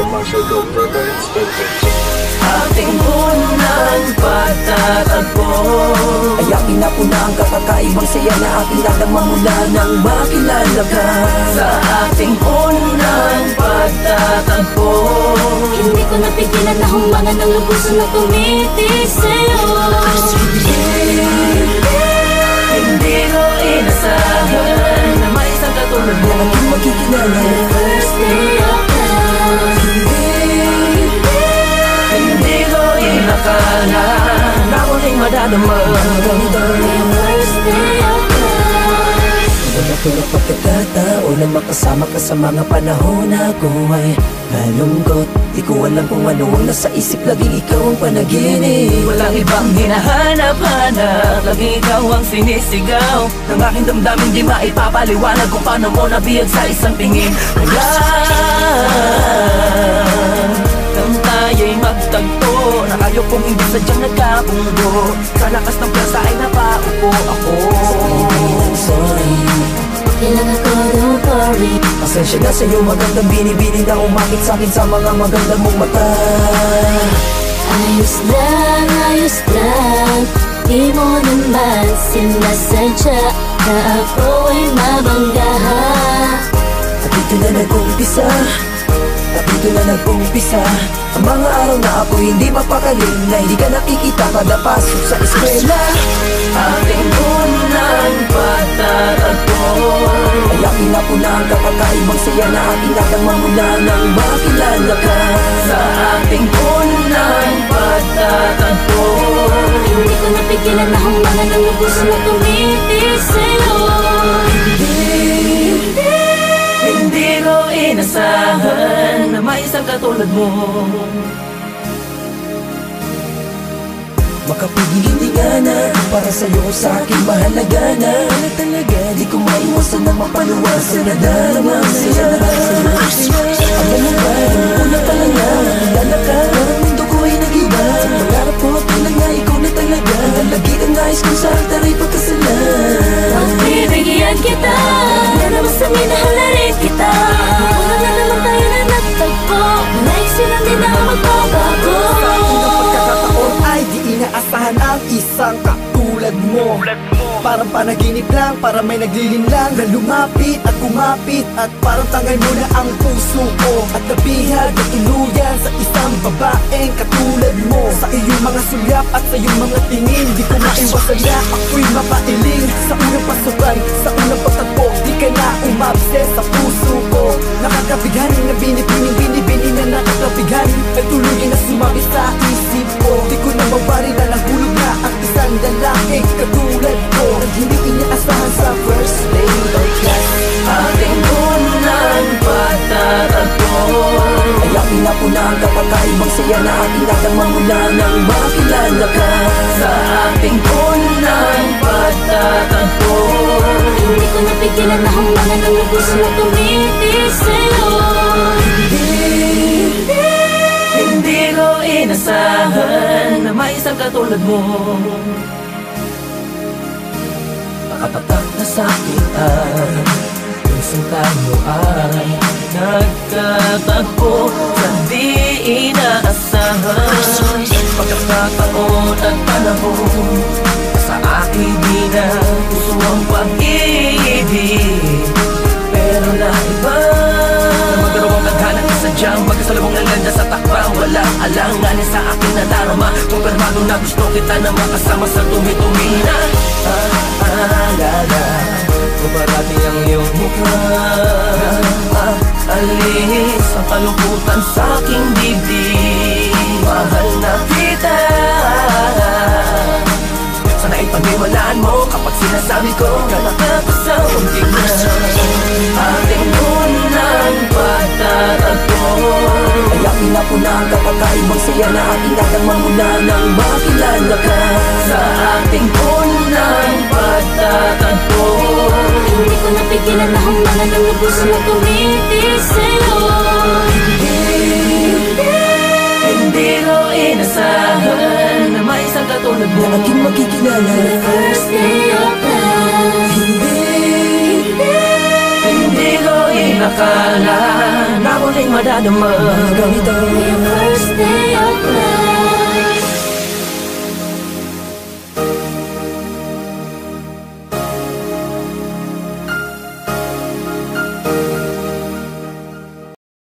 Commercial Governance Invention Ating unang pagtatagpo Ay akin na po na ang kakakaibang saya na aking nadama mula nang makilala ka Sa ating unang pagtatagpo Hindi ko napigilan na humangan ng lubusan na tumitis sa'yo Hindi ko inasahan madadama First day of Wala ko na na makasama ka sa mga panahon na ako ay malungkot Di ko alam kung ano ang nasa isip, laging ikaw ang panaginip Walang ibang hinahanap-hanap Lagi ikaw ang sinisigaw Ng aking damdamin di maipapaliwanag Kung paano mo nabiyag sa isang tingin Kaya Na kayo kung hindi sadyang nagkabunggo Sa lakas ng pwersa ay napaupo ako. Sorry Kailangan ko, don't worry Pasensya na sa'yo magandang binibini na umakit sa'kin sa mga magandang mong mata. Ayos lang, ayos lang Di mo naman sinasadya Na ako ay mabangga At dito na nag-umpisa Dito na nag-umpisa Ang mga araw na ako hindi mapakaling Na hindi ka nakikita kada pasok sa eskwela. Ating unang pagtatagpo Ay akin na po na ang kakakaibang saya na aking nadama mula nang makilala ka. Sa ating unang pagtatagpo Hindi ko napigilan na humangan ng lubusan na tumitis sa'yo Hindi ko inasahan Na may isang katulad mo. Makapigil hindi nga na Para sa'yo sa akin mahalaga na. Na talaga di ko maiwasan na mapaluwasan Na darama ang saya Alam mo ba, nung una pa lang na Kilala ka, parang mundo ko ay nag-iba. Sa pangarap ko, kailan nga ikaw na talaga. Nalagi ang nais ko sa altar ay pagkasalan Parang panaginip lang, parang may naglilinlang Na lumapit at kumapit At parang tangay mo na ang puso ko. At nabihag na tuluyan sa isang babaeng katulad mo. Sa iyong mga sulyap at sa iyong mga tingin Di ko maiwasan na ako'y mapailing. Sa unang pasukan, sa unang pagtagpo Di ka na umabse sa puso ko. Nakakabighan na binibining napigilan na humangan ng lubusan na tumitis sa'yo. Hindi ko inasahan Na may isang katulad mo. Nakapatak na sa kitaan Minsan tayo ay nagkatagpo Sa di inaasahan. Pagkakataon at panahon takbang Walang alanganin sa akin na darama. Kung permado na gusto kita na makasama sa tumi-tumi na Aalala ko parati ang iyong mukha. Ah, Alis ang kalungkutan sa aking dibdib Mahal na kita. Sana ipagniwalaan mo kapag sinasabi ko mula nang makilala ka. Sa ating unang pagtatagpo. Hindi ko napigilan na humangan ng lubusan na tumitis sa'yo. Hindi ko inasahan na may isang katulad mo. Na aking makikilala. First day of love Hindi ko inakala na muli aking madadama Ganito